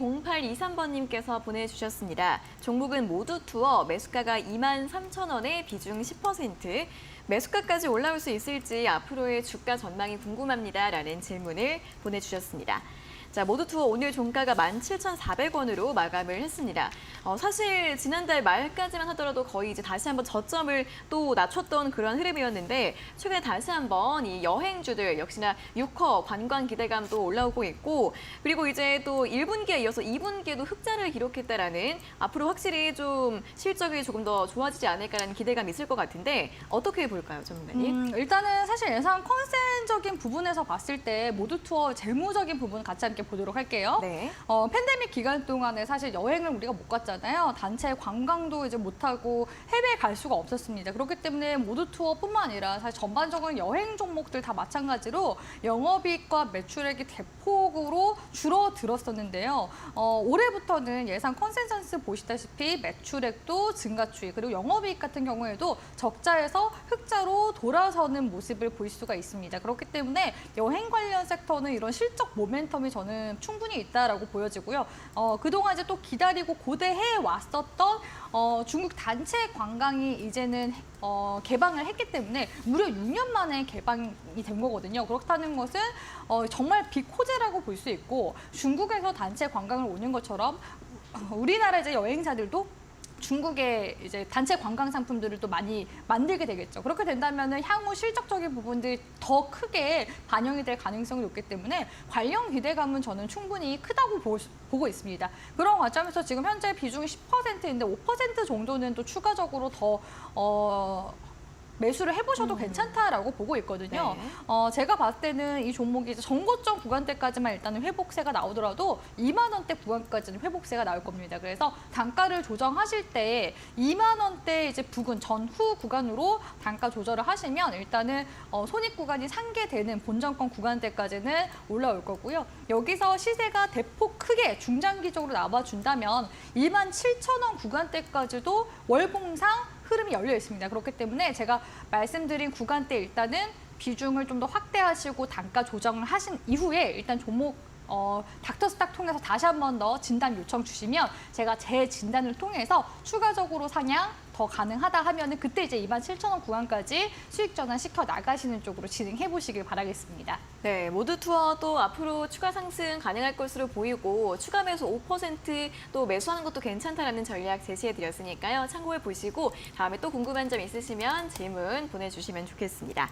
0823번님께서 보내주셨습니다. 종목은 모두 투어 매수가가 2만 3천 원에 비중 10%. 매수가까지 올라올 수 있을지 앞으로의 주가 전망이 궁금합니다. 라는 질문을 보내주셨습니다. 자, 모두 투어 오늘 종가가 17,400원으로 마감을 했습니다. 어, 사실 지난달 말까지만 하더라도 거의 이제 다시 한번 저점을 또 낮췄던 그런 흐름이었는데 최근에 다시 한번 이 여행주들 역시나 6허 관광 기대감도 올라오고 있고 그리고 이제 또 1분기에 이어서 2분기에도 흑자를 기록했다라는 앞으로 확실히 좀 실적이 조금 더 좋아지지 않을까라는 기대감이 있을 것 같은데 어떻게 볼까요, 전문가님? 음, 일단은 사실 예상 컨센적인 부분에서 봤을 때 모두 투어 재무적인 부분 같이 함께 보도록 할게요. 네. 어, 팬데믹 기간 동안에 사실 여행을 우리가 못 갔잖아요. 단체 관광도 이제 못 하고 해외에 갈 수가 없었습니다. 그렇기 때문에 모두 투어뿐만 아니라 사실 전반적으로 여행 종목들 다 마찬가지로 영업이익과 매출액이 대폭으로 줄어들었었는데요. 어, 올해부터는 예상 컨센서스 보시다시피 매출액도 증가 추이 그리고 영업이익 같은 경우에도 적자에서 흑자로 돌아서는 모습을 볼 수가 있습니다. 그렇기 때문에 여행 관련 섹터는 이런 실적 모멘텀이 저는 충분히 있다라고 보여지고요. 어, 그동안 이제 또 기다리고 고대해 왔었던 어, 중국 단체 관광이 이제는 어, 개방을 했기 때문에 무려 6년 만에 개방이 된 거거든요. 그렇다는 것은 어, 정말 빅호재라고 볼 수 있고 중국에서 단체 관광을 오는 것처럼 우리나라 이제 여행사들도 중국의 이제 단체 관광 상품들을 또 많이 만들게 되겠죠. 그렇게 된다면 향후 실적적인 부분들이 더 크게 반영이 될 가능성이 높기 때문에 관련 기대감은 저는 충분히 크다고 보, 보고 있습니다. 그런 관점에서 지금 현재 비중이 10%인데 5% 정도는 또 추가적으로 더 어, 매수를 해보셔도 괜찮다라고 보고 있거든요. 네. 어, 제가 봤을 때는 이 종목이 이제 전고점 구간대까지만 일단은 회복세가 나오더라도 2만 원대 구간까지는 회복세가 나올 겁니다. 그래서 단가를 조정하실 때 2만 원대 이제 부근 전후 구간으로 단가 조절을 하시면 일단은 어, 손익 구간이 상계되는 본정권 구간대까지는 올라올 거고요. 여기서 시세가 대폭 크게 중장기적으로 나와준다면 2만 7천 원 구간대까지도 월봉상 흐름이 열려 있습니다. 그렇기 때문에 제가 말씀드린 구간대 일단은 비중을 좀 더 확대하시고 단가 조정을 하신 이후에 일단 종목 어, 닥터스탁 통해서 다시 한 번 더 진단 요청 주시면 제가 제 진단을 통해서 추가적으로 상향 더 가능하다 하면은 그때 이제 27,000원 구간까지 수익 전환 시켜 나가시는 쪽으로 진행해 보시길 바라겠습니다. 네, 모두 투어도 앞으로 추가 상승 가능할 것으로 보이고 추가 매수 5%또 매수하는 것도 괜찮다라는 전략 제시해 드렸으니까요. 참고해 보시고 다음에 또 궁금한 점 있으시면 질문 보내주시면 좋겠습니다.